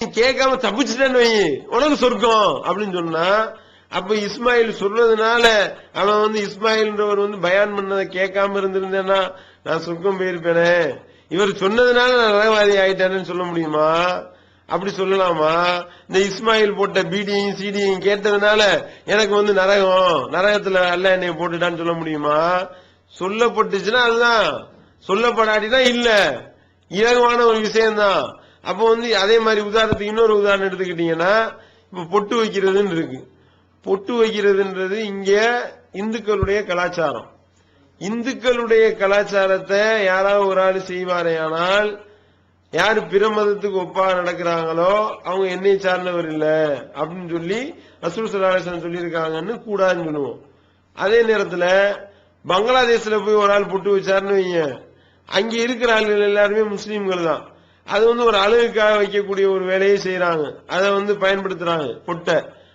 நீ கேட்காம தப்பிச்சுட்டேன்னு வை. உனக்கு சொர்க்கம் அப்படின்னு சொன்னா அப்ப இஸ்மாயில் சொல்றதுனால அவன் வந்து இஸ்மாயில்ன்றவர் வந்து பயான் பண்ணதை கேட்காம இருந்திருந்தேன்னா நான் சொர்க்கம் போயிருப்பேனே. இவர் சொன்னதுனால நான் நரகவாதி ஆயிட்டேன்னு சொல்ல முடியுமா? அப்படி சொல்லலாமா? இந்த இஸ்மாயில் போட்ட பீடியையும் சீடியையும் கேட்டதுனால எனக்கு வந்து நரகம் நரகத்துல அல்ல என்னைய போட்டுட்டான்னு சொல்ல முடியுமா? சொல்லப்பட்டுச்சுன்னா அதுதான். சொல்லப்படாட்டினா இல்ல. இலகுவான ஒரு விஷயம்தான். அப்போ வந்து அதே மாதிரி உதாரணத்துக்கு இன்னொரு உதாரணம் எடுத்துக்கிட்டீங்கன்னா இப்ப பொட்டு வைக்கிறதுன்னு இருக்கு. பொட்டு வைக்கிறதுன்றது இங்க இந்துக்களுடைய கலாச்சாரம். இந்துக்களுடைய கலாச்சாரத்தை யாராவது ஒரு ஆள் செய்வாரேயானால் யாரு பிற மதத்துக்கு ஒப்பா நடக்கிறாங்களோ அவங்க என்னை சார்ந்தவர் இல்லை அப்படின்னு சொல்லி ரசூல் சலாஹன் சொல்லியிருக்காங்கன்னு கூடாதுன்னு சொல்லுவோம். அதே நேரத்தில் பங்களாதேஷில் போய் ஒரு ஆள் புட்டு வச்சாருன்னு வைங்க. அங்கே இருக்கிற ஆளுகள் எல்லாருமே முஸ்லீம்கள் தான். அது வந்து ஒரு அழகுக்காக வைக்கக்கூடிய ஒரு வேலையை செய்யறாங்க அதை வந்து பயன்படுத்துறாங்க. பொட்டை.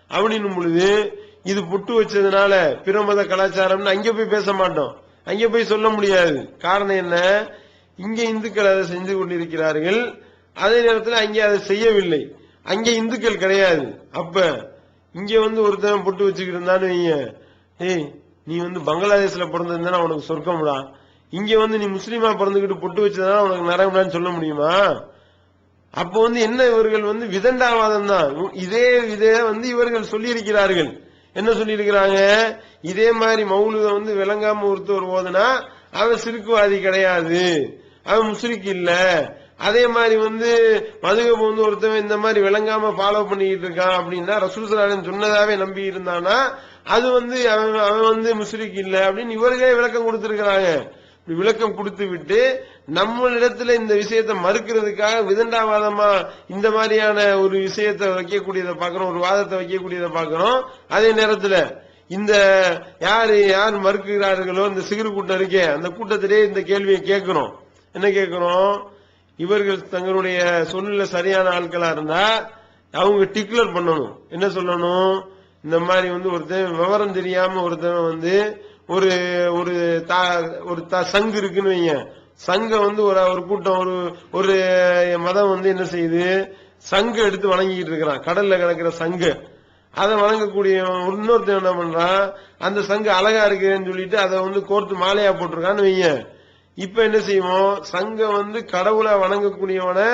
அப்படின்னும் பொழுது இது புட்டு வச்சதுனால பிற மத கலாச்சாரம்னு அங்க போய் பேச மாட்டோம். அங்க போய் சொல்ல முடியாது. காரணம் என்ன? இங்க இந்துக்கள் அதை செஞ்சு கொண்டிருக்கிறார்கள். அதே நேரத்தில் அங்கே அதை செய்யவில்லை. அங்கே இந்துக்கள் கிடையாது. அப்ப இங்க வந்து ஒருத்தன் பொட்டு வச்சுக்கிட்டு இருந்தான்னு வைங்க. ஏய் நீ வந்து பங்களாதேஷ்ல பிறந்திருந்தா உனக்கு சொர்க்கம்டா. இங்க வந்து நீ முஸ்லீமா பிறந்துகிட்டு பொட்டு வச்சதுனால உனக்கு நரகம்டான்னு சொல்ல முடியுமா? அப்போ வந்து என்ன இவர்கள் வந்து விதண்டாவாதம் தான். இதே இதே வந்து இவர்கள் சொல்லியிருக்கிறார்கள். என்ன சொல்லியிருக்கிறாங்க? இதே மாதிரி மௌலுத வந்து விளங்காம ஒருத்தர் ஓதுனா அவன் சிறுக்குவாதி கிடையாது. அவன் முஸ்லிக்கு இல்ல. அதே மாதிரி வந்து மதுகப் வந்து ஒருத்தவன் இந்த மாதிரி விளங்காம ஃபாலோ பண்ணிக்கிட்டு இருக்கான் அப்படின்னா ரசூல் சொன்னதாவே நம்பி இருந்தானா அது வந்து அவன் அவன் வந்து முஸ்லிக் இல்ல அப்படின்னு இவர்களே விளக்கம் கொடுத்திருக்கிறாங்க. இப்படி விளக்கம் கொடுத்து விட்டு நம்மளிடத்துல இந்த விஷயத்தை மறுக்கிறதுக்காக விதண்டாவாதமா இந்த மாதிரியான ஒரு விஷயத்தை வைக்கக்கூடியதை பார்க்கிறோம் ஒரு வாதத்தை வைக்கக்கூடியதை பார்க்கிறோம். அதே நேரத்துல இந்த யாரு யார் மறுக்கிறார்களோ இந்த சிறு கூட்டம் இருக்கே அந்த கூட்டத்திலே இந்த கேள்வியை கேட்கிறோம். என்ன கேட்கிறோம்? இவர்கள் தங்களுடைய சொல்ல சரியான ஆட்களா இருந்தா அவங்க டிக்ளர் பண்ணணும். என்ன சொல்லணும்? இந்த மாதிரி வந்து ஒருத்தன் விவரம் தெரியாம ஒருத்தன் வந்து ஒரு ஒரு தா- ஒரு த- சங்கு இருக்குன்னு வைங்க. சங்க வந்து ஒரு ஒரு கூட்டம் ஒரு ஒரு மதம் வந்து என்ன செய்யுது? சங்கு எடுத்து வணங்கிட்டு இருக்கிறான். கடல்ல கிடக்கிற சங்கு. அதை வணங்கக்கூடிய இன்னொருத்தன் என்ன பண்றான்? அந்த சங்கு அழகா இருக்குன்னு சொல்லிட்டு அதை வந்து கோர்த்து மாலையா போட்டிருக்கான்னு வைங்க. இப்ப என்ன செய்வோம் சங்க வந்து கடவுளை வணங்கக்கூடியவன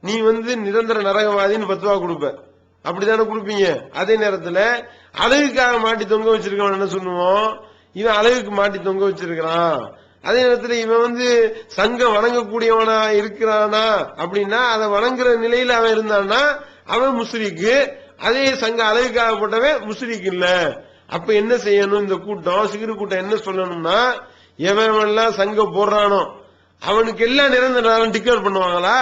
நீ வந்து நிரந்தர நரகவாதின்னு பத்து ரூபா கொடுப்ப. அப்படித்தானே கொடுப்பீங்க? அதே நேரத்துல அழகுக்காக மாட்டி தொங்க வச்சிருக்கவன் என்ன சொல்லுவோம்? இவன் அழகுக்கு மாட்டி தொங்க வச்சிருக்கிறான். அதே நேரத்துல இவன் வந்து சங்கம் வணங்கக்கூடியவனா இருக்கிறானா அப்படின்னா அதை வணங்குற நிலையில அவன் இருந்தான்னா அவன் முஸ்லிக்கு அதே சங்க அழகுக்காக போட்டவன் முஸ்லிக் இல்ல. அப்ப என்ன செய்யணும்? இந்த கூட்டம் சிகிரு கூட்டம் என்ன சொல்லணும்னா எவன் எல்லாம் சங்கம் போடுறானோ அவனுக்கு எல்லாம் நிரந்தரம் டிக்ளேர் பண்ணுவாங்களா?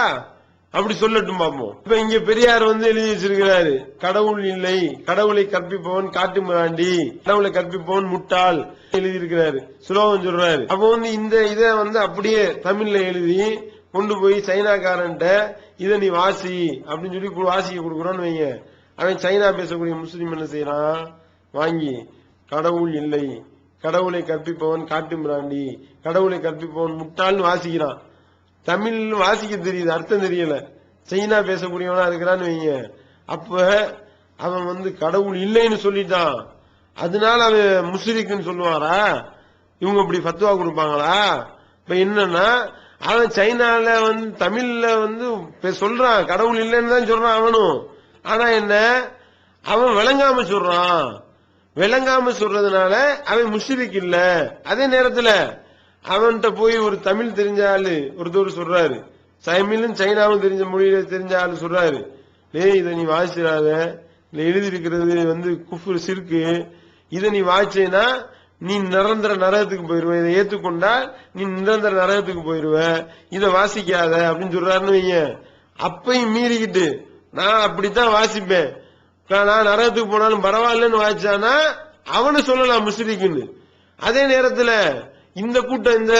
அப்படி சொல்லட்டும் பார்ப்போம் இப்ப இங்க பெரியார் வந்து எழுதி வச்சிருக்கிறாரு. கடவுள் இல்லை கடவுளை கற்பிப்பவன் காட்டு மிராண்டி கடவுளை கற்பிப்பவன் முட்டாள் எழுதி இருக்கிறாரு சுலோகம் சொல்றாரு. அப்போ வந்து இந்த இதை வந்து அப்படியே தமிழ்ல எழுதி கொண்டு போய் சைனாக்காரன்ட்ட இதை நீ வாசி அப்படின்னு சொல்லி வாசிக்க கொடுக்குறோன்னு வைங்க. அவன் சைனா பேசக்கூடிய முஸ்லீம் என்ன செய்யறான்? வாங்கி கடவுள் இல்லை கடவுளை கற்பிப்பவன் காட்டு மிராண்டி கடவுளை கற்பிப்பவன் முட்டாள்னு வாசிக்கிறான். தமிழ் வாசிக்க தெரியுது அர்த்தம் தெரியல. சைனா பேசக்கூடியவனா இருக்கிறான்னு வைங்க. அப்ப அவன் வந்து கடவுள் இல்லைன்னு சொல்லிட்டான். அதனால அவன் முஸ்லிக்குன்னு சொல்லுவாரா? இவங்க இப்படி பத்துவா கொடுப்பாங்களா? இப்ப என்னன்னா அவன் சைனால வந்து தமிழ்ல வந்து சொல்றான் கடவுள் இல்லைன்னு தான் சொல்றான் அவனும். ஆனா என்ன? அவன் விளங்காம சொல்றான். விளங்காம சொல்றதுனால அவன் முஸ்லிக் இல்ல. அதே நேரத்துல அவன்கிட்ட போய் ஒரு தமிழ் தெரிஞ்ச ஆளு ஒருத்தர் சொல்றாரு. தமிழும் சைனாவும் தெரிஞ்ச மொழியில தெரிஞ்ச ஆளு சொல்றாரு. டேய் இதை நீ வாசிடாத இல்ல எழுதியிருக்கிறது வந்து குஃபு சிறுக்கு. இதை நீ வாய்ச்சேனா நீ நிரந்தர நரகத்துக்கு போயிருவ. இதை ஏத்துக்கொண்டா நீ நிரந்தர நரகத்துக்கு போயிருவ. இதை வாசிக்காத அப்படின்னு சொல்றாருன்னு வைங்க. அப்பையும் மீறிக்கிட்டு நான் அப்படித்தான் வாசிப்பேன். நான் நான் நரகத்துக்கு போனாலும் பரவாயில்லன்னு வாய்ச்சானா அவனு சொல்லலாம் முஸ்லிக்குன்னு அதே நேரத்துல இந்த கூட்டம் இந்த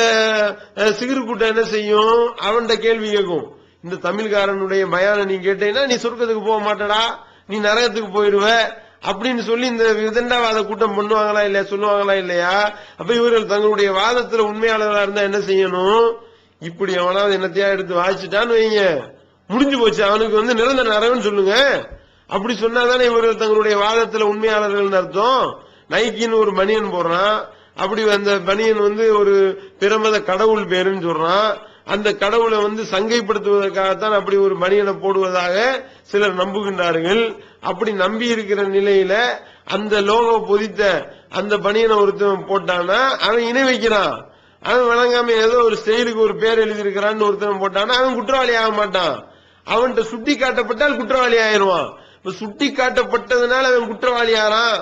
சிகிறு கூட்டம் என்ன செய்யும்? அவன்கிட்ட கேள்வி கேட்கும். இந்த தமிழ்காரனுடைய பயான நீ கேட்டீங்கன்னா நீ சொர்க்கத்துக்கு போக மாட்டடா நீ நரகத்துக்கு போயிருவ அப்படின்னு சொல்லி இந்த விதண்டாவாத கூட்டம் பண்ணுவாங்களா இல்லையா சொல்லுவாங்களா இல்லையா? அப்ப இவர்கள் தங்களுடைய வாதத்துல உண்மையாளர்களா இருந்தா என்ன செய்யணும்? இப்படி அவனாவது என்னத்தையா எடுத்து வாசிச்சுட்டான்னு வைங்க. முடிஞ்சு போச்சு. அவனுக்கு வந்து நிரந்தர நரகம்னு சொல்லுங்க. அப்படி சொன்னாதானே இவர்கள் தங்களுடைய வாதத்துல உண்மையாளர்கள் அர்த்தம்? நைக்கின்னு ஒரு மணியன் போடுறான் அப்படி அந்த பனியன் வந்து ஒரு பிரமத கடவுள் பேருன்னு சொல்றான். அந்த கடவுளை வந்து சங்கைப்படுத்துவதற்காகத்தான் அப்படி ஒரு பனியனை போடுவதாக சிலர் நம்புகின்றார்கள். அப்படி நம்பி இருக்கிற நிலையில அந்த லோகோ பொதித்த அந்த பனியனை ஒருத்தன் போட்டானா அவன் இணை வைக்கிறான். அவன் வழங்காம ஏதோ ஒரு செயலுக்கு ஒரு பேர் எழுதியிருக்கிறான்னு ஒருத்தன் போட்டானா அவன் குற்றவாளி ஆக மாட்டான். அவன்கிட்ட சுட்டி காட்டப்பட்டால் குற்றவாளி ஆயிருவான் இப்ப சுட்டி காட்டப்பட்டதுனால அவன் குற்றவாளி ஆறான்.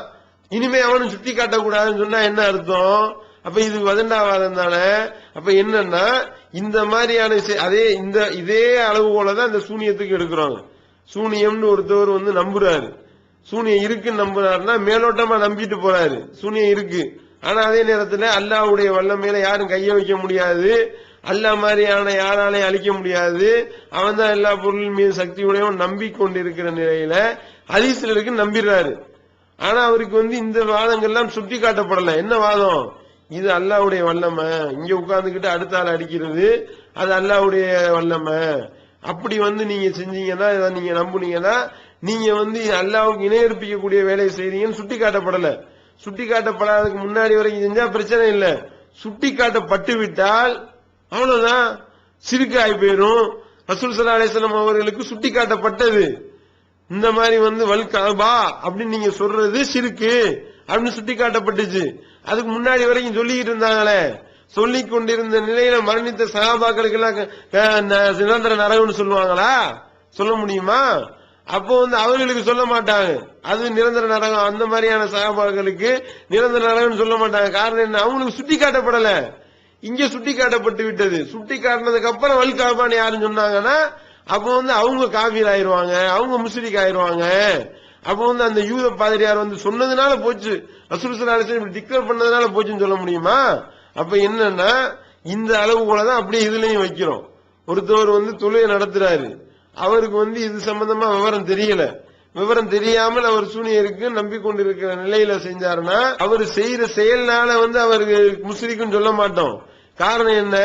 இனிமே அவனும் சுத்தி காட்டக்கூடாதுன்னு சொன்னா என்ன அர்த்தம்? அப்ப இது வதண்டாவாதம் தானே? அப்ப என்னன்னா இந்த மாதிரியான அதே இந்த இதே அளவுகோலதான் இந்த சூனியத்துக்கு எடுக்கிறாங்க. சூனியம்னு ஒருத்தவர் வந்து நம்புறாரு. சூனியம் இருக்குன்னு நம்புறாருன்னா மேலோட்டமா நம்பிட்டு போறாரு. சூனியம் இருக்கு. ஆனா அதே நேரத்துல அல்லாவுடைய வல்லமையில யாரும் கைய வைக்க முடியாது. அல்லாஹ் மாதிரியான யாராலையும் அழிக்க முடியாது. அவன் தான் எல்லா பொருள் மீது சக்தியுடையவன் நம்பிக்கொண்டிருக்கிற நிலையில ஹதீஸ்ல இருக்கு நம்பிடுறாரு ஆனா அவருக்கு வந்து இந்த வாதங்கள்லாம் சுட்டி காட்டப்படல என்ன வாதம்? இது அல்லாவுடைய வல்லமை. இங்க உட்கார்ந்துகிட்டு அடுத்த ஆள் அடிக்கிறது அது அல்லாவுடைய வல்லமை. அப்படி வந்து நீங்க செஞ்சீங்கன்னா இதை நீங்க நம்புனீங்கன்னா நீங்க வந்து அல்லாஹ்வுக்கு இணையற்பிக்கக்கூடிய வேலையை செய்றீங்கன்னு சுட்டி காட்டப்படல சுட்டி காட்டப்படாததுக்கு முன்னாடி வரைக்கும் செஞ்சா பிரச்சனை இல்லை. சுட்டி காட்டப்பட்டு விட்டால் அவ்வளவுதான். சிறுக்கு ஆகி போயிடும் ரசூல் சல்லா அலிஸ்லாம் அவர்களுக்கு சுட்டி காட்டப்பட்டது இந்த மாதிரி வந்து வல்காபா அப்படின்னு நீங்க சொல்றது சிறுக்கு அப்படின்னு சுட்டி காட்டப்பட்டுச்சு அதுக்கு முன்னாடி வரைக்கும் சொல்லிட்டு இருந்தாங்களே. சொல்லிக் கொண்டிருந்த நிலையில மரணித்த சகாபாக்களுக்கு எல்லாம் நிரந்தர நரகம்னு சொல்லுவாங்களா? சொல்ல முடியுமா? அப்போ வந்து அவர்களுக்கு சொல்ல மாட்டாங்க. அது நிரந்தர நரகம். அந்த மாதிரியான சகாபாக்களுக்கு நிரந்தர நரகம்னு சொல்ல மாட்டாங்க. காரணம் என்ன? அவங்களுக்கு சுட்டி காட்டப்படல இங்க சுட்டி காட்டப்பட்டு விட்டது. சுட்டி காட்டினதுக்கு அப்புறம் வல்காபான்னு யாருன்னு சொன்னாங்கன்னா அப்போ வந்து அவங்க காபீர் ஆயிருவாங்க அவங்க முஸ்லிக் ஆயிருவாங்க. அப்போ வந்து அந்த யூத பாதிரியார் வந்து சொன்னதுனால போச்சு. ரசூல் டிக்ளேர் பண்ணதுனால போச்சுன்னு சொல்ல முடியுமா? அப்ப என்னன்னா இந்த அளவு தான் அப்படியே இதுலயும் வைக்கிறோம். ஒருத்தவர் வந்து தொழிலை நடத்துறாரு. அவருக்கு வந்து இது சம்பந்தமா விவரம் தெரியல. விவரம் தெரியாமல் அவர் சூனியருக்கு நம்பிக்கொண்டிருக்கிற நிலையில செஞ்சாருன்னா அவர் செய்யற செயல்னால வந்து அவருக்கு முஸ்லிக்குன்னு சொல்ல மாட்டோம். காரணம் என்ன?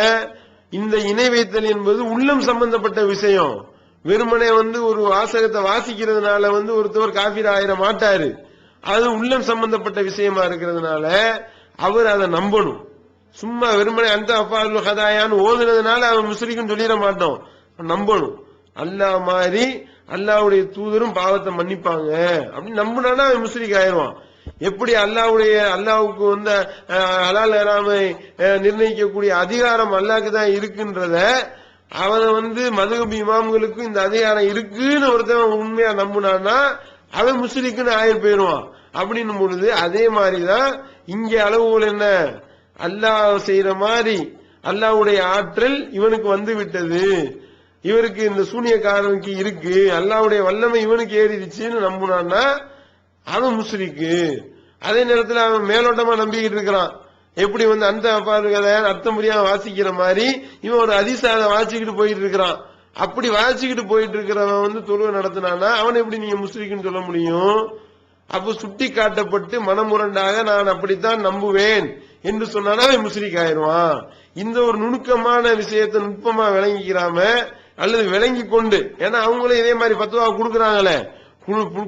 இந்த இணை வைத்தல் என்பது உள்ளம் சம்பந்தப்பட்ட விஷயம். வெறுமனே வந்து ஒரு வாசகத்தை வாசிக்கிறதுனால வந்து ஒருத்தவர் காபீர் ஆயிர மாட்டாரு. அது உள்ளம் சம்பந்தப்பட்ட விஷயமா இருக்கிறதுனால அவர் அதை நம்பணும். சும்மா வெறுமனே அந்த அப்பால் கதாயான்னு ஓதுனதுனால அவன் முஸ்லிக்குன்னு சொல்லிட மாட்டோம். நம்பணும். அல்லாஹ் மாதிரி அல்லாவுடைய தூதரும் பாவத்தை மன்னிப்பாங்க. அப்படின்னு நம்பினானா அவன் முஸ்லிக் ஆயிடுவான். எப்படி அல்லாஹ்வுடைய அல்லாவுக்கு வந்து அலால் ஹலால் ஹராமை நிர்ணயிக்கக்கூடிய அதிகாரம் அல்லாக்கு தான் இருக்குன்றத அவனை வந்து மதுகபி இமாம்களுக்கும் இந்த அதிகாரம் இருக்குன்னு ஒருத்தன் உண்மையா நம்புனான்னா அவன் முஸ்லிக்குன்னு ஆயிரம் போயிடுவான். அப்படின்னும் பொழுது அதே மாதிரிதான் இங்க அளவுகள் என்ன? அல்லாஹ் செய்யற மாதிரி அல்லாஹ்வுடைய ஆற்றல் இவனுக்கு வந்து விட்டது. இவருக்கு இந்த சூனியக்காரனுக்கு இருக்கு. அல்லாவுடைய வல்லமை இவனுக்கு ஏறிடுச்சுன்னு நம்புனான்னா அவன் முஸ்லிக்கு. அதே நேரத்தில் அவன் மேலோட்டமா நம்பிக்கிட்டு இருக்கிறான். எப்படி வந்து அந்த அப்பாரு அர்த்தம் புரியாம வாசிக்கிற மாதிரி இவன் ஒரு அதிசாத வாசிக்கிட்டு போயிட்டு இருக்கிறான். அப்படி வாசிக்கிட்டு போயிட்டு இருக்கிறவன் வந்து தொழுவை நடத்தினானா அவன் எப்படி நீங்க முஸ்லிக்குன்னு சொல்ல முடியும்? அப்போ சுட்டி காட்டப்பட்டு மனமுரண்டாக நான் அப்படித்தான் நம்புவேன் என்று சொன்னானா அவன் முஸ்லிக் ஆயிடுவான். இந்த ஒரு நுணுக்கமான விஷயத்தை நுட்பமா விளங்கிக்கிறாம அல்லது விளங்கி கொண்டு ஏன்னா அவங்களும் இதே மாதிரி பத்துவா கொடுக்குறாங்களே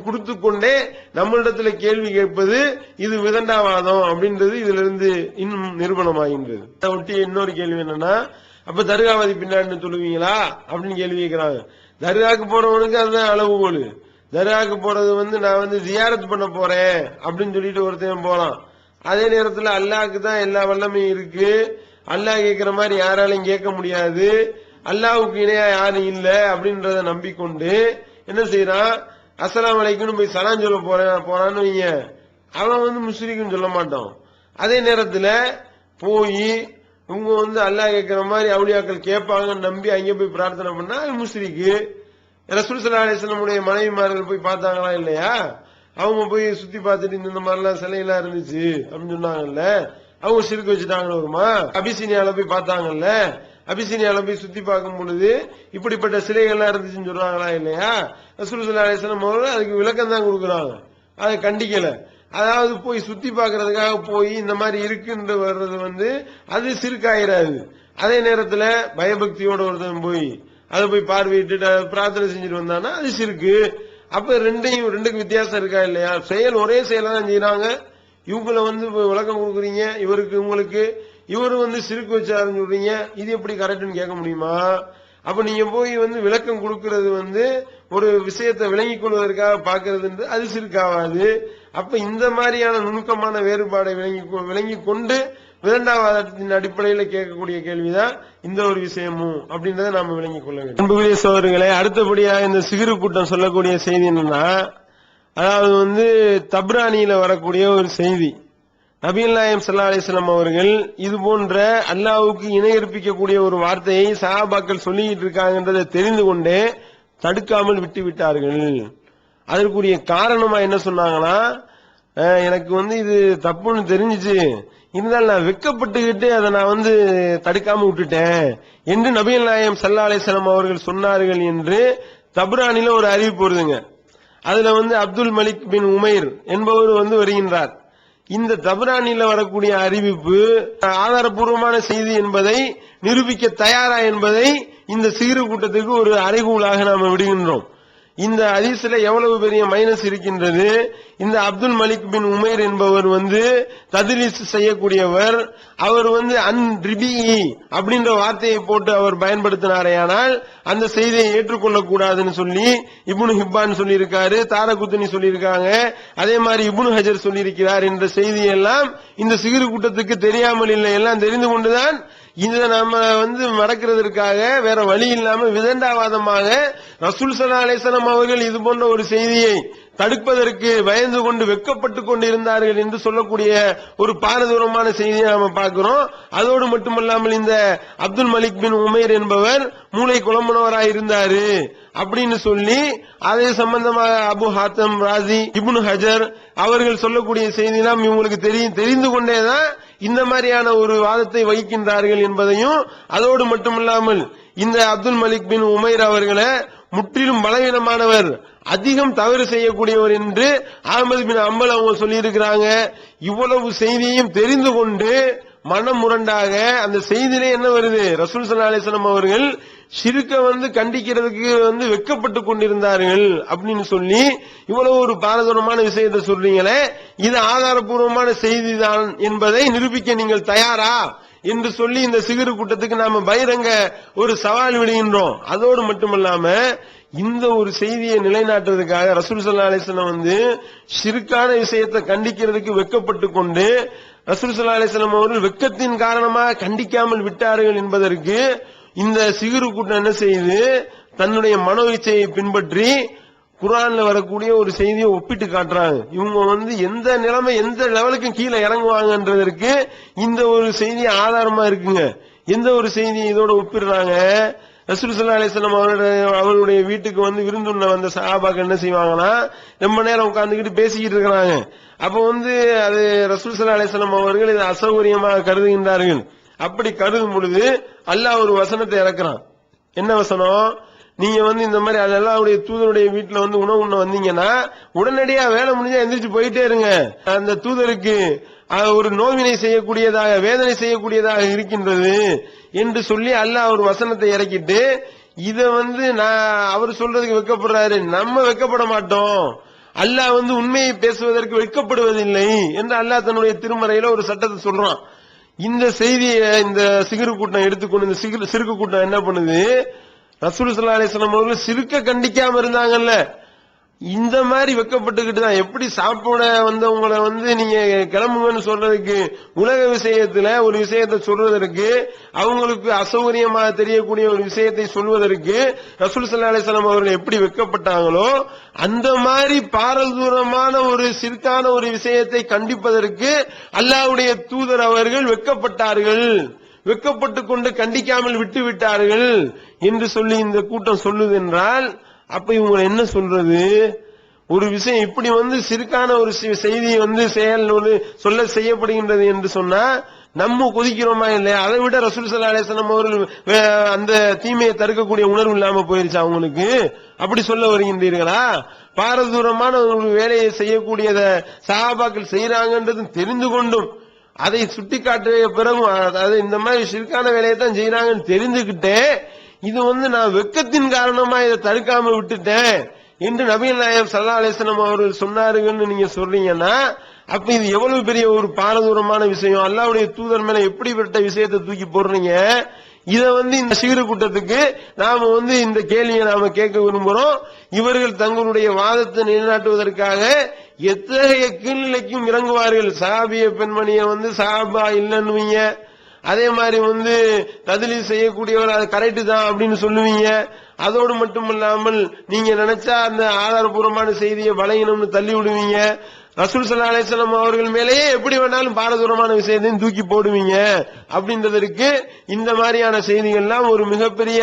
கொடுத்து கொண்டே நம்மளிடத்துல கேள்வி கேட்பது இது விதண்டாவாதம் அப்படின்றது இதுல இருந்து இன்னும் நிரூபணமாகின்றது. அதை ஒட்டி இன்னொரு கேள்வி என்னன்னா அப்ப தர்காவதி பின்னாடின்னு சொல்லுவீங்களா? அப்படின்னு கேள்வி கேட்கிறாங்க. தர்காக்கு போறவனுக்கு அதுதான் அளவுகோல். தர்காக்கு போறது வந்து நான் வந்து ஜியாரத் பண்ண போறேன் அப்படின்னு சொல்லிட்டு ஒருத்தன் போலாம் அதே நேரத்துல அல்லாஹ்க்கு தான் எல்லா வல்லமையும் இருக்கு. அல்லாஹ் கேட்கிற மாதிரி யாராலையும் கேட்க முடியாது. அல்லாவுக்கு இணையா யாரும் இல்லை அப்படின்றத நம்பிக்கொண்டு என்ன செய்யறான் அஸ்லாம் அலைக்கும்னு போய் சலாம் சொல்ல போறேன் போறான்னு வைங்க. அவன் வந்து முஸ்லிக்குன்னு சொல்ல மாட்டான். அதே நேரத்தில் போய் இவங்க வந்து அல்லாஹ் கேட்குற மாதிரி அவுலியாக்கள் கேட்பாங்கன்னு நம்பி அங்கே போய் பிரார்த்தனை பண்ணா அவன் முஸ்லிக்கு ரசூல் சல்லா அலிஸ்லமுடைய மனைவிமார்கள் போய் பார்த்தாங்களா இல்லையா? அவங்க போய் சுத்தி பார்த்துட்டு இந்த மாதிரிலாம் சிலையெல்லாம் இருந்துச்சு அப்படின்னு சொன்னாங்கல்ல. அவங்க சிரிக்க வச்சுட்டாங்கன்னு வருமா அபிசீனியால போய் பார்த்தாங்கல்ல. அபிசீனியால போய் சுத்தி பார்க்கும் பொழுது இப்படிப்பட்ட சிலைகள்லாம் இருந்துச்சுன்னு சொல்றாங்களா இல்லையா? ரசூல் அலிஸ்லாம் அவர்கள் அதுக்கு விளக்கம் தான் கொடுக்குறாங்க. அதை கண்டிக்கல. அதாவது போய் சுத்தி பார்க்கறதுக்காக போய் இந்த மாதிரி இருக்குன்ற வர்றது வந்து அது சிறுக்காயிராது. அதே நேரத்துல பயபக்தியோட ஒருத்தன் போய் அதை போய் பார்வையிட்டு பிரார்த்தனை செஞ்சுட்டு வந்தானா அது சிறுக்கு. அப்ப ரெண்டையும் ரெண்டுக்கும் வித்தியாசம் இருக்கா இல்லையா? செயல் ஒரே செயலை தான் செய்யறாங்க இவங்களை வந்து விளக்கம் கொடுக்குறீங்க இவருக்கு உங்களுக்கு. இவர் வந்து சிறுக்கு வச்சாருன்னு சொல்றீங்க. இது எப்படி கரெக்ட்னு கேட்க முடியுமா? அப்ப நீங்க போய் வந்து விளக்கம் கொடுக்கறது வந்து ஒரு விஷயத்தை விளங்கிக் கொள்வதற்காக பார்க்கிறது அது சிறுக்காவாது அப்ப இந்த மாதிரியான நுணுக்கமான வேறுபாடை விளங்கி கொ- கொண்டு விதண்டாவாதத்தின் அடிப்படையில் கேட்கக்கூடிய கேள்விதான் இந்த ஒரு விஷயமும் அப்படின்றத நாம விளங்கிக் கொள்ள வேண்டும். அன்புக்குரிய சோதர்களே அடுத்தபடியா இந்த சிகிரு கூட்டம் சொல்லக்கூடிய செய்தி என்னன்னா அதாவது வந்து தப்ரானியில வரக்கூடிய ஒரு செய்தி. நபீல் நாயம் சல்லா அலிஸ்லாம் அவர்கள் இது போன்ற அல்லாவுக்கு இணையற்பிக்கக்கூடிய ஒரு வார்த்தையை சஹாபாக்கள் சொல்லிட்டு இருக்காங்கன்றதை தெரிந்து கொண்டே தடுக்காமல் விட்டு விட்டார்கள் அதற்குரிய காரணமா என்ன சொன்னாங்கன்னா எனக்கு வந்து இது தப்புன்னு தெரிஞ்சுச்சு. இருந்தாலும் நான் வெக்கப்பட்டுக்கிட்டு அதை நான் வந்து தடுக்காம விட்டுட்டேன் என்று நபீல் நாயம் சல்லா அலிஸ்லாம் அவர்கள் சொன்னார்கள் என்று தபுரானில ஒரு அறிவிப்பு வருதுங்க. அதுல வந்து அப்துல் மலிக் பின் உமைர் என்பவர் வந்து வருகின்றார். இந்த தபரானில வரக்கூடிய அறிவிப்பு ஆதாரபூர்வமான செய்தி என்பதை நிரூபிக்க தயாரா என்பதை இந்த சிறு கூட்டத்திற்கு ஒரு அறைகூலாக நாம விடுகின்றோம். இந்த அதிசல எவ்வளவு பெரிய மைனஸ் இருக்கின்றது? இந்த அப்துல் மலிக் பின் உமைர் என்பவர் வந்து ததிலிஸ் செய்யக்கூடியவர். அவர் வந்து அன்ரிபிஇ அப்படின்ற வார்த்தையை போட்டு அவர் பயன்படுத்தினாரேயானால் அந்த செய்தியை ஏற்றுக்கொள்ளக்கூடாதுன்னு சொல்லி இபுனு ஹிப்பான் சொல்லியிருக்காரு தாரகுத்தனி சொல்லியிருக்காங்க. அதே மாதிரி இபுனு ஹஜர் சொல்லியிருக்கிறார் என்ற செய்தியெல்லாம் இந்த சிறு கூட்டத்துக்கு தெரியாமல் இல்லை. எல்லாம் தெரிந்து கொண்டுதான் இதை நம்ம வந்து மடக்கிறதுக்காக வேற வழி இல்லாம விதண்டாவாதமாக ரசூல் சலா அலேசனம் அவர்கள் இது போன்ற ஒரு செய்தியை தடுப்பதற்கு பயந்து கொண்டு வெக்கப்பட்டு கொண்டு இருந்தார்கள் என்று சொல்லக்கூடிய ஒரு பாரதூரமான செய்தியை நாம பார்க்கிறோம். அதோடு மட்டுமல்லாமல் இந்த அப்துல் மலிக் பின் உமேர் என்பவர் மூளை குழம்புனவராக இருந்தாரு அப்படின்னு சொல்லி அதே சம்பந்தமாக அபு ஹாத்தம் ராசி இபுன் ஹஜர் அவர்கள் சொல்லக்கூடிய செய்தியெல்லாம் இவங்களுக்கு தெரியும் தெரிந்து கொண்டேதான் இந்த மாதிரியான ஒரு வாதத்தை வகிக்கின்றார்கள் என்பதையும் அதோடு மட்டுமில்லாமல் இந்த அப்துல் மலிக் பின் உமைர் அவர்களை முற்றிலும் பலவீனமானவர் அதிகம் தவறு செய்யக்கூடியவர் என்று அகமது பின் அம்பல் அவங்க சொல்லியிருக்கிறாங்க. இவ்வளவு செய்தியையும் தெரிந்து கொண்டு மனம் முரண்டாக அந்த செய்தியிலே என்ன வருது? ரசூல் சல்லா அலிஸ்லாம் அவர்கள் சிறுக்க வந்து கண்டிக்கிறதுக்கு வந்து வெக்கப்பட்டு கொண்டிருந்தார்கள் அப்படின்னு சொல்லி இவ்வளவு ஒரு பாரதூரமான விஷயத்தை சொல்றீங்களே இது ஆதாரபூர்வமான செய்திதான் என்பதை நிரூபிக்க நீங்கள் தயாரா என்று சொல்லி இந்த சிகிறு கூட்டத்துக்கு நாம பகிரங்க ஒரு சவால் விடுகின்றோம். அதோடு மட்டுமல்லாம இந்த ஒரு செய்தியை நிலைநாட்டுறதுக்காக ரசூல் சல்லா அலிஸ்லாம் வந்து சிறுக்கான விஷயத்தை கண்டிக்கிறதுக்கு வெக்கப்பட்டு கொண்டு ரசூல் சல்லா அலிஸ்லாம் அவர்கள் வெக்கத்தின் காரணமாக கண்டிக்காமல் விட்டார்கள் என்பதற்கு இந்த சிகிரு கூட்டம் என்ன செய்யுது? தன்னுடைய மனோ இச்சையை பின்பற்றி குரான்ல வரக்கூடிய ஒரு செய்தியை ஒப்பிட்டு காட்டுறாங்க. இவங்க வந்து எந்த நிலைமை எந்த லெவலுக்கும் கீழே இறங்குவாங்கன்றதற்கு இந்த ஒரு செய்தி ஆதாரமா இருக்குங்க. எந்த ஒரு செய்தி இதோட ஒப்பிடுறாங்க? ரசூசல்லா அலிஸ்லாம் அவருடைய அவருடைய வீட்டுக்கு வந்து விருந்துண்ண வந்த சஹாபாக்கு என்ன செய்வாங்கன்னா ரொம்ப நேரம் உட்காந்துக்கிட்டு பேசிக்கிட்டு இருக்கிறாங்க. அப்ப வந்து அது ரசூல் சல்லா அலிஸ்லாம் அவர்கள் இதை அசௌகரியமாக கருதுகின்றார்கள். அப்படி கருதும் பொழுது அல்லாஹ் ஒரு வசனத்தை இறக்குறான். என்ன வசனம்? நீங்க வந்து இந்த மாதிரி அல்லாவுடைய தூதருடைய வீட்டுல வந்து உணவு உண்ண வந்தீங்கன்னா உடனடியா வேலை முடிஞ்சா எந்திரிச்சு போயிட்டே இருங்க. அந்த தூதருக்கு ஒரு நோவினை செய்யக்கூடியதாக வேதனை செய்யக்கூடியதாக இருக்கின்றது என்று சொல்லி அல்லாஹ் ஒரு வசனத்தை இறக்கிட்டு இத வந்து நான் அவர் சொல்றதுக்கு வெக்கப்படுறாரு. நம்ம வெக்கப்பட மாட்டோம். அல்லாஹ் வந்து உண்மையை பேசுவதற்கு வெக்கப்படுவதில்லை என்று அல்லாஹ் தன்னுடைய திருமறையில ஒரு சட்டத்தை சொல்றான். இந்த செய்தியை இந்த சிகிரு கூட்டம் எடுத்துக்கொண்டு இந்த சிறு சிறுக்கு கூட்டம் என்ன பண்ணுது? ரசூல் சல்லா அலிஸ்லாம் அவர்கள் சிறுக்க கண்டிக்காம இருந்தாங்கல்ல. இந்த மாதிரி வெக்கப்பட்டுக்கிட்டு தான். எப்படி சாப்பிட வந்தவங்களை வந்து நீங்க கிளம்புங்கன்னு சொல்றதுக்கு உலக விஷயத்துல ஒரு விஷயத்தை சொல்றதற்கு அவங்களுக்கு அசௌகரியமாக தெரியக்கூடிய ஒரு விஷயத்தை சொல்வதற்கு ரசூல் சல்லா அலிஸ்லாம் அவர்கள் எப்படி வெக்கப்பட்டாங்களோ அந்த மாதிரி பாரதூரமான ஒரு சிறுக்கான ஒரு விஷயத்தை கண்டிப்பதற்கு அல்லாஹ்வுடைய தூதர் அவர்கள் வெக்கப்பட்டார்கள். வெக்கப்பட்டு கொண்டு கண்டிக்காமல் விட்டு விட்டார்கள் என்று சொல்லி இந்த கூட்டம் சொல்லுது என்றால் அப்ப இவங்க என்ன சொல்றது? ஒரு விஷயம் இப்படி வந்து சிறுக்கான ஒரு செய்தி வந்து செயல் ஒரு சொல்ல செய்யப்படுகின்றது என்று சொன்னா நம்ம கொதிக்கிறோமா இல்லையா? அதை விட ரசூல் சல்லா அலிஸ்லாம் அவர்கள் வே- அந்த தீமையை தடுக்கக்கூடிய உணர்வு இல்லாம போயிருச்சு அவங்களுக்கு? அப்படி சொல்ல வருகின்றீர்களா? பாரதூரமான ஒரு வேலையை செய்யக்கூடியத சகாபாக்கள் செய்யறாங்கன்றது தெரிந்து கொண்டும் அதை சுட்டிக்காட்டிய பிறகும் அதாவது இந்த மாதிரி சிறுக்கான வேலையை தான் செய்யறாங்கன்னு தெரிஞ்சுக்கிட்டே இது வந்து நான் வெக்கத்தின் காரணமா இதை தடுக்காம விட்டுட்டேன் என்று நபீன் நாயம் சல்லா அலிஸ்லாம் அவர்கள் சொன்னாருங்கன்னு நீங்க சொல்றீங்கன்னா அப்ப இது எவ்வளவு பெரிய ஒரு பாரதூரமான விஷயம்? அல்லாவுடைய தூதர் மேல எப்படிப்பட்ட விஷயத்தை தூக்கி போடுறீங்க? இத வந்து இந்த சீரு கூட்டத்துக்கு நாம வந்து இந்த கேள்வியை நாம கேட்க விரும்புறோம். இவர்கள் தங்களுடைய வாதத்தை நிலைநாட்டுவதற்காக எத்தகைய கீழ்நிலைக்கும் இறங்குவார்கள்? சாபிய பெண்மணியை வந்து சாபா இல்லைன்னுவீங்க. அதே மாதிரி வந்து ததிலி செய்யக்கூடியவர் அது கரெக்டு தான் அப்படின்னு சொல்லுவீங்க. அதோடு மட்டும் இல்லாமல் நீங்க நினைச்சா அந்த ஆதாரபூர்வமான செய்தியை வளையணும்னு தள்ளி விடுவீங்க. ரசூல் சல்லா அலிஸ்லாம் அவர்கள் மேலேயே எப்படி வேணாலும் பாரதூரமான விஷயத்தையும் தூக்கி போடுவீங்க. அப்படின்றதற்கு இந்த மாதிரியான செய்திகள்லாம் ஒரு மிகப்பெரிய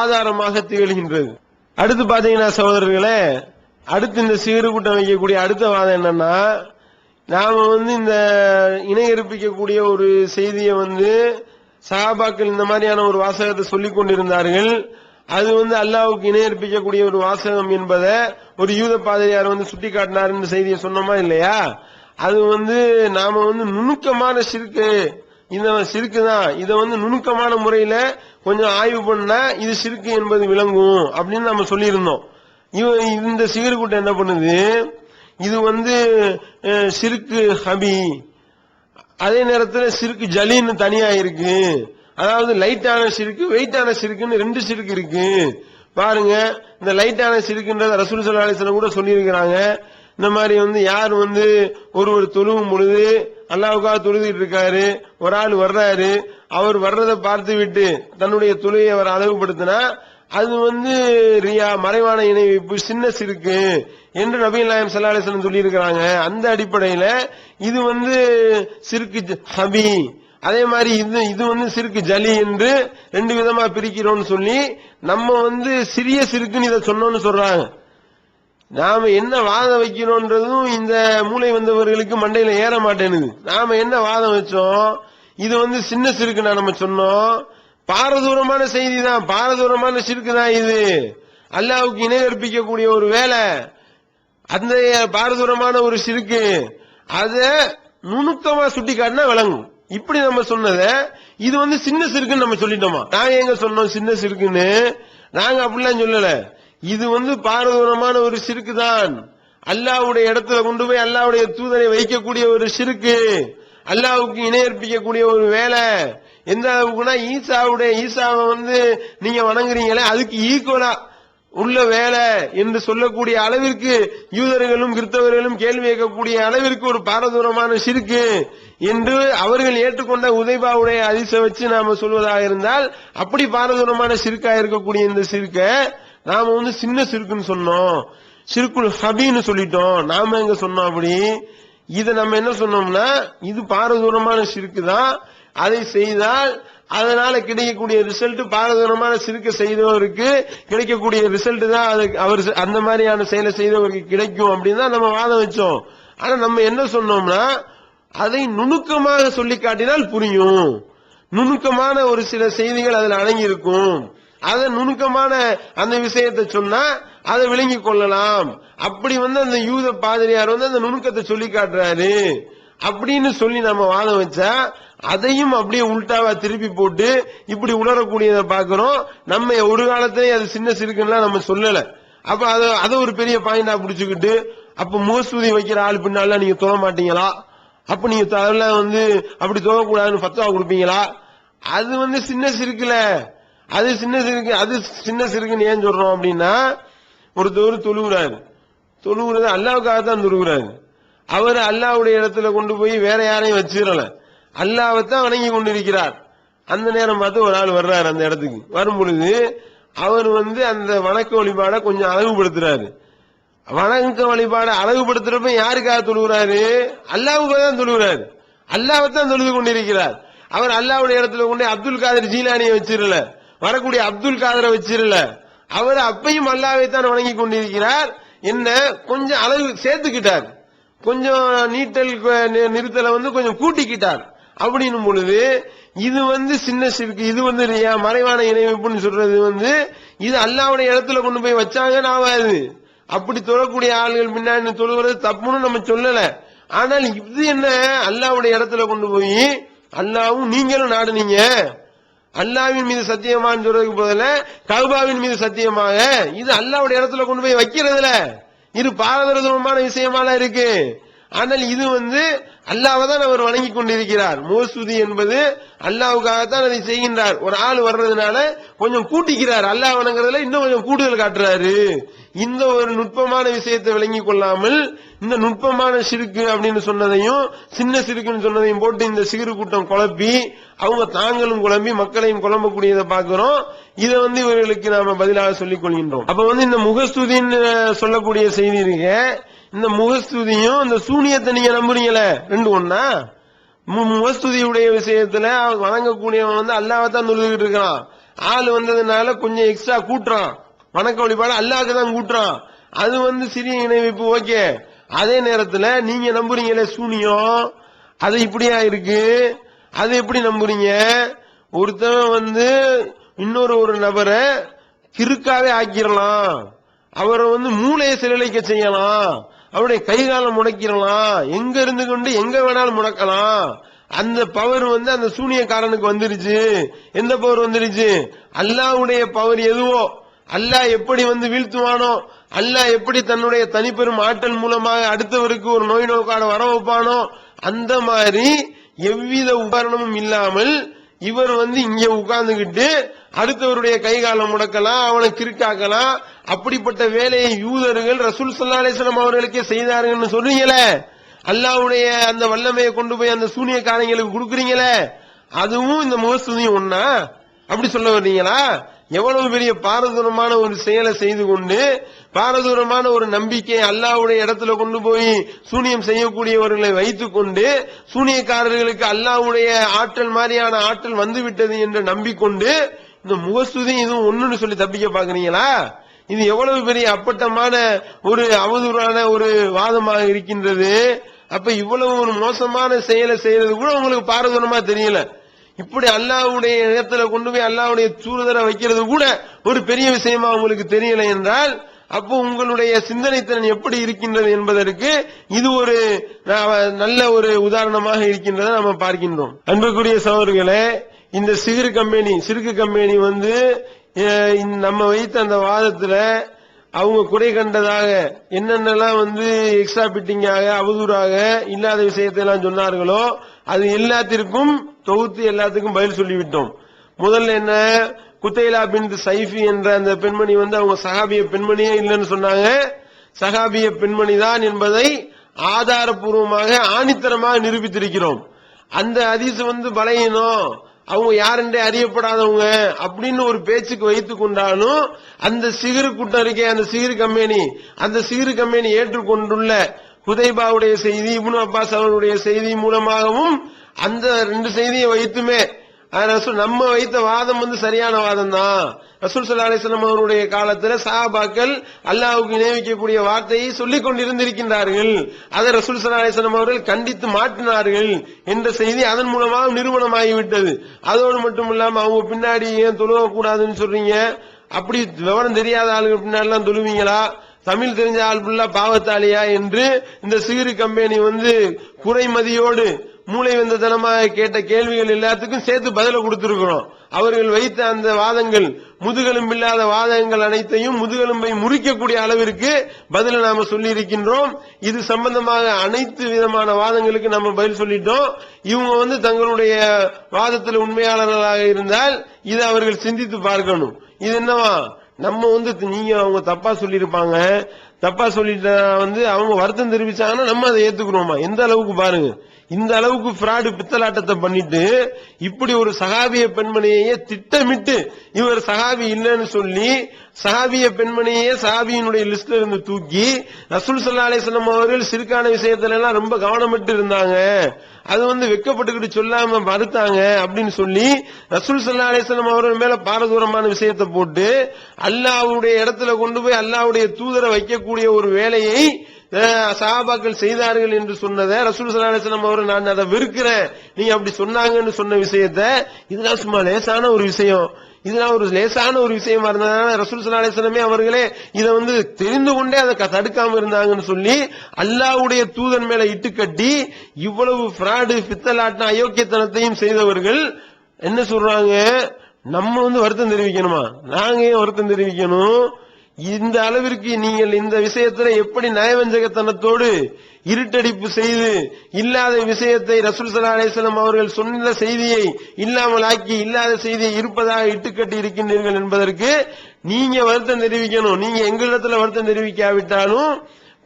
ஆதாரமாக திகழ்கின்றது. அடுத்து பாத்தீங்கன்னா சகோதரர்களே அடுத்து இந்த சீறு கூட்டம் வைக்கக்கூடிய அடுத்த வாதம் என்னன்னா நாம வந்து இந்த இணையருப்பிக்கக்கூடிய ஒரு செய்தியை வந்து சஹாபாக்கள் இந்த மாதிரியான ஒரு வாசகத்தை சொல்லிக் கொண்டிருந்தார்கள். அது வந்து அல்லாவுக்கு இணையற்பிக்கக்கூடிய ஒரு வாசகம் என்பதை ஒரு யூத பாதிரியார் வந்து சுட்டி காட்டினார் செய்தியை சொன்னோமா இல்லையா? அது வந்து நாம வந்து நுணுக்கமான சிறுக்கு. இந்த சிறுக்கு தான். இதை வந்து நுணுக்கமான முறையில கொஞ்சம் ஆய்வு பண்ணா இது சிறுக்கு என்பது விளங்கும் அப்படின்னு நம்ம சொல்லியிருந்தோம். இவ- இந்த சீர்கூட்டம் என்ன பண்ணுது? இது வந்து சிறுக்கு ஹபி அதே நேரத்தில் சிறுக்கு ஜலின்னு தனியா இருக்கு. அதாவது லைட்டான சிறுக்கு வெயிட்டான சிறுக்குன்னு ரெண்டு சிறுக்கு இருக்கு. பாருங்க இந்த லைட்டான சிறுக்குன்றத ரசூல் சல்லா கூட சொல்லியிருக்கிறாங்க. இந்த மாதிரி வந்து யார் வந்து ஒருவர் தொழுவும் பொழுது அல்லாவுக்காக தொழுதிட்டு இருக்காரு ஒரு ஆள் வர்றாரு அவர் வர்றதை பார்த்து விட்டு தன்னுடைய தொழுகையை அவர் அழகுபடுத்தினா அது வந்து ரியா மறைவான இணைப்பு சின்ன சிறுக்கு என்று நபீல் நாயம் சல்லாஹம் சொல்லி அந்த அடிப்படையில இது வந்து சிறுக்கு ஜ- ஹபி. அதே மாதிரி இது இது வந்து சிறுக்கு ஜலி என்று ரெண்டு விதமா பிரிக்கிறோம்னு சொல்லி நம்ம வந்து சிறிய சிறுக்குன்னு இதை சொன்னோம்னு சொல்றாங்க. நாம என்ன வாதம் வைக்கிறோன்றதும் இந்த மூளை வந்தவர்களுக்கு மண்டையில ஏற மாட்டேனுது. நாம என்ன வாதம் வச்சோம்? இது வந்து சின்ன சிறுக்குனா நம்ம சொன்னோம். பாரதூரமான செய்தி தான் பாரதூரமான சிறுக்கு தான் இது. அல்லாவுக்கு இணை கற்பிக்கக்கூடிய ஒரு வேலை. அந்த பாரதூரமான ஒரு சிறுக்கு அத நுணுக்கமா சுட்டி காட்டினா விளங்கும். இப்படி நம்ம சொன்னத இது வந்து சின்ன சிறுக்குன்னு நம்ம சொல்லிட்டோமா? நாங்க எங்க சொன்னோம் சின்ன சிறுக்குன்னு? நாங்க அப்படிலாம் சொல்லல. இது வந்து பாரதூரமான ஒரு சிறுக்கு தான் அல்லாவுடைய இடத்துல கொண்டு போய் அல்லாவுடைய தூதரை வைக்கக்கூடிய ஒரு சிறுக்கு அல்லாவுக்கு இணையற்பிக்கக்கூடிய ஒரு வேலை. எந்த அளவுக்குனா ஈசாவுடைய ஈசாவை வந்து நீங்க வணங்குறீங்களே அதுக்கு ஈக்குவலா உள்ள வேலை என்று சொல்லக்கூடிய அளவிற்கு யூதர்களும் கிறிஸ்தவர்களும் கேள்வி கேட்கக்கூடிய அளவிற்கு ஒரு பாரதூரமான சிறுக்கு என்று அவர்கள் ஏற்றுக்கொண்ட உதைபாவுடைய அதிச வச்சு நாம சொல்வதாக இருந்தால் அப்படி பாரதூரமான சிறுக்கா இருக்கக்கூடிய இந்த சிறுக்க நாம வந்து சின்ன சிறுக்குன்னு சொன்னோம். சிறுக்குள் ஹபின்னு சொல்லிட்டோம். நாம எங்க சொன்னோம் அப்படி? இதை நம்ம என்ன சொன்னோம்னா இது பாரதூரமான சிறுக்கு தான் அதை செய்தால் அதனால கிடைக்கக்கூடிய ரிசல்ட் பாரதூரமான சிறுக்க செய்தவருக்கு கிடைக்கக்கூடிய ரிசல்ட் தான் அது அவர் அந்த மாதிரியான செயலை செய்தவருக்கு கிடைக்கும் அப்படின்னு தான் நம்ம வாதம் வச்சோம். ஆனா நம்ம என்ன சொன்னோம்னா அதை நுணுக்கமாக சொல்லி காட்டினால் புரியும். நுணுக்கமான ஒரு சில செய்திகள் அதில் அடங்கியிருக்கும். அதை நுணுக்கமான அந்த விஷயத்தை சொன்னா அதை விளங்கி கொள்ளலாம். அப்படி வந்து அந்த யூத பாதிரியார் வந்து அந்த நுணுக்கத்தை சொல்லி காட்டுறாரு. அப்படின்னு சொல்லி நம்ம வாதம் வச்சா அதையும் அப்படியே உள்டாவா திருப்பி போட்டு இப்படி உணரக்கூடியதை பாக்குறோம் நம்ம ஒரு காலத்திலேயே அது சின்ன சிறுக்குன்னா நம்ம சொல்லல. அப்ப அதை அதை ஒரு பெரிய பாயிண்டா புடிச்சுக்கிட்டு அப்ப முகஸ்துதி வைக்கிற ஆள் பின்னால நீங்க தொழ மாட்டீங்களா? அப்ப நீங்க அதெல்லாம் வந்து அப்படி தொழக்கூடாதுன்னு பத்துவா கொடுப்பீங்களா? அது வந்து சின்ன சிறுக்குல. அது சின்ன சிறுக்கு அது சின்ன சிறுக்குன்னு ஏன் சொல்றோம் அப்படின்னா ஒருத்தவர் தொழுகிறாரு. தொழுகிறது அல்லாவுக்காக தான் தொழுகிறாரு. அவர் அல்லாவுடைய இடத்துல கொண்டு போய் வேற யாரையும் வச்சிடல. அல்லாவைத்தான் வணங்கி கொண்டிருக்கிறார். அந்த நேரம் பார்த்து ஒரு ஆள் வர்றாரு அந்த இடத்துக்கு. வரும் பொழுது அவர் வந்து அந்த வணக்க வழிபாடை கொஞ்சம் அழகுபடுத்துறாரு. வணக்க வழிபாடை அழகுபடுத்துறப்ப யாருக்காக தொழுகிறாரு? அல்லாவுக்காக தான் தொழுகிறாரு. அல்லாவைத்தான் தொழுது கொண்டிருக்கிறார். அவர் அல்லாவுடைய இடத்துல கொண்டு அப்துல் காதர் ஜீலானியை வச்சிடல வரக்கூடிய அப்துல் காதரை வச்சிடல அவர் அப்பையும் அல்லாவை தான் வணங்கி கொண்டிருக்கிறார். என்ன? கொஞ்சம் அளவு சேர்த்துக்கிட்டார். கொஞ்சம் நீட்டல் நிறுத்தலை வந்து கொஞ்சம் கூட்டிக்கிட்டார். அப்படின்னும் பொழுது இது வந்து சின்ன சிறுக்கு இது வந்து இல்லையா மறைவான இணைப்புன்னு சொல்றது வந்து இது அல்லாவுடைய இடத்துல கொண்டு போய் வச்சாங்கன்னு ஆகாது அப்படி தொழக்கூடிய ஆள்கள் பின்னாடி தொழுகிறது தப்புன்னு நம்ம சொல்லல. ஆனால் இது என்ன? அல்லாவுடைய இடத்துல கொண்டு போய் அல்லாவும் நீங்களும் நாடுனீங்க. அல்லாவின் மீது சத்தியமான்னு சொல்றதுக்கு போதில் கல்பாவின் மீது சத்தியமாக இது அல்லாவுடைய இடத்துல கொண்டு போய் வைக்கிறதுல. இது பாரதூரமான விஷயமாலாம் இருக்கு. ஆனால் இது வந்து அல்லாவை தான் அவர் வணங்கி கொண்டிருக்கிறார். மோசுதி என்பது அல்லாவுக்காகத்தான் அதை செய்கின்றார். ஒரு ஆள் வர்றதுனால கொஞ்சம் கூட்டிக்கிறார். அல்லாஹ் வணங்குறதுல இன்னும் கொஞ்சம் கூடுதல் காட்டுறாரு. இந்த ஒரு நுட்பமான விஷயத்தை விளங்கி கொள்ளாமல் இந்த நுட்பமான சிறுக்கு அப்படின்னு சொன்னதையும் சின்ன சிறுக்குன்னு சொன்னதையும் போட்டு இந்த சிறு கூட்டம் குழப்பி அவங்க தாங்களும் குழம்பி மக்களையும் குழம்பக்கூடியதை பார்க்கிறோம். இதை வந்து இவர்களுக்கு நாம பதிலாக சொல்லிக் கொள்கின்றோம். அப்ப வந்து இந்த முகஸ்துதின்னு சொல்லக்கூடிய செய்தி இருக்க. இந்த முகஸ்துதியும் இந்த சூனியத்தை நீங்க நம்புறீங்களே ரெண்டு ஒண்ணா? மு- முகஸ்துதியுடைய விஷயத்துல அவன் வணங்கக்கூடியவன் வந்து அல்லாஹ்தான் தொழுதுகிட்டு இருக்கிறான். ஆள் வந்ததுனால கொஞ்சம் எக்ஸ்ட்ரா கூட்டுறான். வணக்க வழிபாடு அல்லாவுக்கு தான் கூட்டுறான். அது வந்து சிறிய இணைவிப்பு ஓகே அதே நேரத்துல நீங்க நம்புறீங்களே சூனியம்? அது இப்படியா இருக்கு? அது எப்படி நம்புறீங்க? ஒருத்தவன் வந்து இன்னொரு ஒரு நபரை கிறுக்காவே ஆக்கிரலாம் அவரை வந்து மூளையை சிலைக்க செய்யலாம். அவருடைய கைகாலம் முடக்கிடலாம். எங்க இருந்து கொண்டு எங்க வேணாலும் முடக்கலாம். அந்த பவர் வந்து அந்த சூனியக்காரனுக்கு வந்துருச்சு. எந்த பவர் வந்துருச்சு? அல்லாவுடைய பவர் எதுவோ? அல்லாஹ் எப்படி வந்து வீழ்த்துவானோ? அல்லாஹ் எப்படி தன்னுடைய தனிப்பெரும் ஆற்றல் மூலமாக அடுத்தவருக்கு ஒரு நோய் நோக்கான வர வைப்பானோ? அந்த மாதிரி எவ்வித உபகரணமும் இல்லாமல் இவர் வந்து இங்க உட்கார்ந்துகிட்டு அடுத்தவருடைய கைகாலம் முடக்கலாம் அவனை கிறுக்காக்கலாம் அப்படிப்பட்ட வேலையை யூதர்கள் ரசூல் சல்லா அலிஸ்லாம் அவர்களுக்கே செய்தார்கள்னு சொல்றீங்களே? அல்லாவுடைய அந்த வல்லமையை கொண்டு போய் அந்த சூனியக்காரங்களுக்கு கொடுக்குறீங்களே? அதுவும் இந்த முகஸ்துதியும் ஒன்னா அப்படி சொல்ல வர்றீங்களா? எவ்வளவு பெரிய பாரதூரமான ஒரு செயலை செய்து கொண்டு பாரதூரமான ஒரு நம்பிக்கை அல்லாவுடைய இடத்துல கொண்டு போய் சூனியம் செய்யக்கூடியவர்களை வைத்துக் கொண்டு சூனியக்காரர்களுக்கு அல்லாவுடைய ஆற்றல் மாதிரியான ஆற்றல் வந்து விட்டது என்று நம்பிக்கொண்டு இந்த முகஸ்துதி இதுவும் ஒன்றுன்னு சொல்லி தப்பிக்க பாக்குறீங்களா இது எவ்வளவு பெரிய அப்பட்டமான ஒரு அவதூறான ஒரு வாதமாக இருக்கின்றது. அப்ப இவ்வளவு ஒரு மோசமான செயலை செய்யறது கூட உங்களுக்கு பாரதூரமா தெரியல. இப்படி அல்லாவுடைய இடத்துல கொண்டு போய் அல்லாவுடைய தூதரை வைக்கிறது கூட ஒரு பெரிய விஷயமா உங்களுக்கு தெரியல என்றால் அப்போ உங்களுடைய சிந்தனை திறன் எப்படி இருக்கின்றது என்பதற்கு இது ஒரு நல்ல ஒரு உதாரணமாக இருக்கின்றதை நம்ம பார்க்கின்றோம். அன்புக்குரிய சகோதரர்களே இந்த சிறு கம்பெனி சிறுக்கு கம்பெனி வந்து நம்ம வைத்த அந்த வாதத்துல அவங்க குறை கண்டதாக என்னென்னலாம் வந்து எக்ஸ்ட்ரா பிட்டிங்காக அவதூறாக இல்லாத விஷயத்தை எல்லாம் சொன்னார்களோ அது எல்லாத்திற்கும் தொகுத்து எல்லாத்துக்கும் பதில் சொல்லிவிட்டோம். முதல்ல என்ன? குத்தைலா பின் சைஃபி என்ற அந்த பெண்மணி வந்து அவங்க சகாபிய பெண்மணியே இல்லைன்னு சொன்னாங்க. சகாபிய பெண்மணி தான் என்பதை ஆதாரபூர்வமாக ஆணித்தரமாக நிரூபித்திருக்கிறோம். அந்த அதிசு வந்து பலையினம் அவங்க யாருன்றே அறியப்படாதவங்க அப்படின்னு ஒரு பேச்சுக்கு வைத்துக் கொண்டாலும் அந்த சிகிறு கூட்டம் இருக்கே அந்த சிகிறு கம்பெனி அந்த சிகிறு கம்பெனி ஏற்றுக்கொண்டுள்ள ஹுதைபாவுடைய செய்தி இப்னு அப்பாஸ் அவர்களுடைய செய்தி மூலமாகவும் அந்த ரெண்டு செய்தியை வைத்துமே ரசூல் நம்ம வைத்த வாதம் வந்து சரியான வாதம் தான் ரசூல் சல்லா அலிஸ்லாம் அவருடைய காலத்துல சாபாக்கள் அல்லாவுக்கு நினைவிக்கக்கூடிய வார்த்தையை சொல்லிக் கொண்டிருந்திருக்கின்றார்கள். அதை ரசூல் சல்லா அலிஸ்லாம் அவர்கள் கண்டித்து மாற்றினார்கள் என்ற செய்தி அதன் மூலமாக நிறுவனமாகிவிட்டது. அதோடு மட்டும் இல்லாம அவங்க பின்னாடி ஏன் தொழுவ கூடாதுன்னு சொல்றீங்க? அப்படி விவரம் தெரியாத ஆளுங்க பின்னாடிலாம் தொழுவீங்களா? தமிழ் தெரிஞ்ச ஆள் ஃபுல்லா பாவத்தாளியா என்று இந்த சீரு கம்பெனி வந்து குறைமதியோடு மூளை வந்ததனமாக கேட்ட கேள்விகள் எல்லாத்துக்கும் சேர்த்து பதில கொடுத்திருக்கிறோம். அவர்கள் வைத்த அந்த வாதங்கள் முதுகெலும்பு இல்லாத வாதங்கள் அனைத்தையும் முதுகெலும்பை முறிக்கக்கூடிய அளவிற்கு பதில நாம சொல்லி இருக்கின்றோம் இது சம்பந்தமாக அனைத்து விதமான வாதங்களுக்கு நம்ம பதில் சொல்லிட்டோம். இவங்க வந்து தங்களுடைய வாதத்தில் உண்மையாளர்களாக இருந்தால் இதை அவர்கள் சிந்தித்து பார்க்கணும். இது என்னவா? நம்ம வந்து நீங்க அவங்க தப்பா சொல்லியிருப்பாங்க. தப்பா சொல்லிட்டா வந்து அவங்க வருத்தம் தெரிவிச்சாங்கன்னா நம்ம அதை ஏத்துக்கணுமா எந்த அளவுக்கு பாருங்க. இந்த அளவுக்கு பிராடு பித்தலாட்டத்தை பண்ணிட்டு இப்படி ஒரு சகாபிய பெண்மணியையே திட்டமிட்டு இவர் சகாபி இல்லைன்னு சொல்லி சகாபிய பெண்மணியே சகாபியினுடைய லிஸ்ட்ல இருந்து தூக்கி ரசூல் சல்லா அலிஸ்லாம் அவர்கள் சிறுக்கான விஷயத்துல எல்லாம் ரொம்ப கவனமிட்டு இருந்தாங்க. அது வந்து வெக்கப்பட்டுக்கிட்டு சொல்லாம மறுத்தாங்க அப்படின்னு சொல்லி ரசூல் சல்லா அலிஸ்லாம் அவர்கள் மேல பாரதூரமான விஷயத்தை போட்டு அல்லாவுடைய இடத்துல கொண்டு போய் அல்லாவுடைய தூதரை வைக்க வைக்கக்கூடிய ஒரு வேலையை சஹாபாக்கள் செய்தார்கள் என்று சொன்னதை ரசூல் சல்லா அவர் நான் அதை வெறுக்கிறேன். நீங்க அப்படி சொன்னாங்கன்னு சொன்ன விஷயத்த இதெல்லாம் சும்மா லேசான ஒரு விஷயம். இதெல்லாம் ஒரு லேசான ஒரு விஷயமா இருந்ததுனால ரசூல் சல்லா அவர்களே இதை வந்து தெரிந்து கொண்டே அதை க- தடுக்காம இருந்தாங்கன்னு சொல்லி அல்லாவுடைய தூதன் மேல இட்டு கட்டி இவ்வளவு பிராடு பித்தலாட்டம் அயோக்கியத்தனத்தையும் செய்தவர்கள் என்ன சொல்றாங்க? நம்ம வந்து வருத்தம் தெரிவிக்கணுமா? நாங்க ஏன் வருத்தம் தெரிவிக்கணும்? இந்த அளவிற்கு நீங்கள் இந்த விஷயத்துல எப்படி நயவஞ்சகத்தனத்தோடு இருட்டடிப்பு செய்து இல்லாத விஷயத்தை ரசூல் சலா அலிஸ்லாம் அவர்கள் சொன்ன செய்தியை இல்லாமல் ஆக்கி இல்லாத செய்தியை இருப்பதாக இட்டுக்கட்டி இருக்கின்றீர்கள் என்பதற்கு நீங்க வருத்தம் தெரிவிக்கணும். நீங்க எங்களிடத்துல வருத்தம் தெரிவிக்காவிட்டாலும்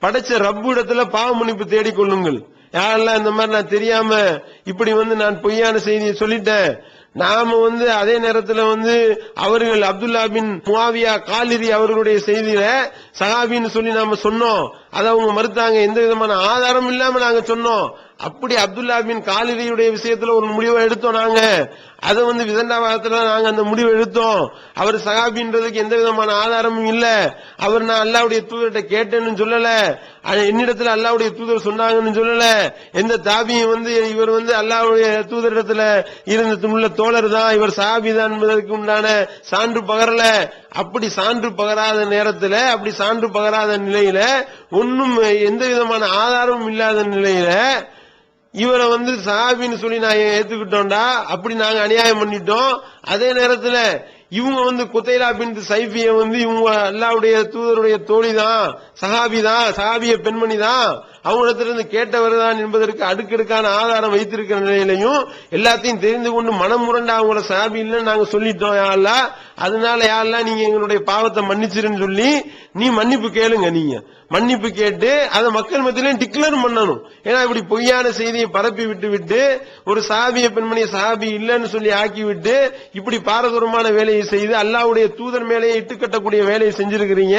படைச்ச ரப்பு இடத்துல பாவ மன்னிப்பு தேடிக்கொள்ளுங்கள். யாரெல்லாம் இந்த மாதிரி நான் தெரியாம இப்படி வந்து நான் பொய்யான செய்தியை சொல்லிட்டேன் நாம வந்து அதே நேரத்துல வந்து அவர்கள் அப்துல்லா பின் முவாவியா காலிரி அவர்களுடைய செய்தியில சஹாபின்னு சொல்லி நாம சொன்னோம். அதை அவங்க மறுத்தாங்க. எந்த விதமான ஆதாரம் இல்லாம நாங்க சொன்னோம். அப்படி அப்துல்லா பின் காலிரியுடைய விஷயத்துல ஒரு முடிவை எடுத்தோம் நாங்க. அதை வந்து விதண்டாவாதத்துல நாங்க அந்த முடிவை எடுத்தோம். அவர் சகாபின்றதுக்கு எந்த விதமான ஆதாரமும் இல்ல. அவர் நான் அல்லாவுடைய தூதர்கிட்ட கேட்டேன்னு சொல்லல. அது என்னிடத்துல அல்லாவுடைய தூதர் சொன்னாங்கன்னு சொல்லல. எந்த தாபியும் வந்து இவர் வந்து அல்லாவுடைய தூதரிடத்துல இருந்த உள்ள தோழர் தான். இவர் சகாபி தான் என்பதற்கு உண்டான சான்று பகரல. அப்படி சான்று பகராத நேரத்துல அப்படி சான்று பகராத நிலையில ஒன்னும் எந்த விதமான ஆதாரமும் இல்லாத நிலையில இவரை வந்து சஹாபின்னு சொல்லி நான் ஏத்துக்கிட்டோம்டா அப்படி நாங்க அநியாயம் பண்ணிட்டோம். அதே நேரத்துல இவங்க வந்து குத்தைலா பின் சைஃபிய வந்து இவங்க அல்லாவுடைய தூதருடைய தோழி தான் சஹாபி தான் சஹாபிய பெண்மணி தான் அவங்களிடத்திலிருந்து கேட்டவர் தான் என்பதற்கு அடுக்கடுக்கான ஆதாரம் வைத்திருக்கிற நிலையிலையும் எல்லாத்தையும் தெரிந்து கொண்டு மனம் முரண்டா அவங்கள சார்பு இல்லைன்னு நாங்க சொல்லிட்டோம் யாழ்லா அதனால யாரெல்லாம் நீங்க எங்களுடைய பாவத்தை மன்னிச்சிருன்னு சொல்லி நீ மன்னிப்பு கேளுங்க நீங்க. மன்னிப்பு கேட்டு அதை மக்கள் மத்தியிலையும் டிக்ளேர் பண்ணணும். ஏன்னா இப்படி பொய்யான செய்தியை பரப்பி விட்டு விட்டு ஒரு சாபிய பெண்மணியை சாபி இல்லைன்னு சொல்லி ஆக்கி விட்டு இப்படி பாரதூரமான வேலையை செய்து அல்லாவுடைய தூதர் மேலேயே இட்டுக்கட்டக்கூடிய வேலையை செஞ்சிருக்கிறீங்க.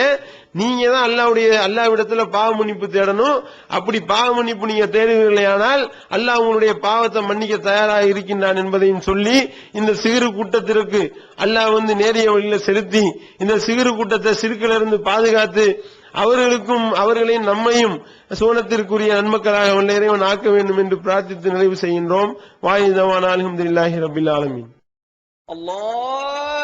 நீங்க தான் அல்லாவுடைய அல்லாவிடத்துல பாவ மன்னிப்பு தேடணும். அப்படி பாவ மன்னிப்பு நீங்க தேடுவீர்களேயானால் அல்லாஹ் உங்களுடைய பாவத்தை மன்னிக்க தயாராக இருக்கின்றான் என்பதையும் சொல்லி இந்த சிறு கூட்டத்திற்கு அல்லாஹ் வந்து நேரிய வழியில செலுத்தி இந்த சிறு கூட்டத்தை சிறுக்கிலிருந்து பாதுகாத்து அவர்களுக்கும் அவர்களையும் நம்மையும் சோனத்திற்குரிய நன்மக்களாக உள்ளேரையும் ஆக்க வேண்டும் என்று பிரார்த்தித்து நிறைவு செய்கின்றோம். வாயுதவான் அலமதுல்லாஹி ரபில் ஆலமின். அல்லாஹ்!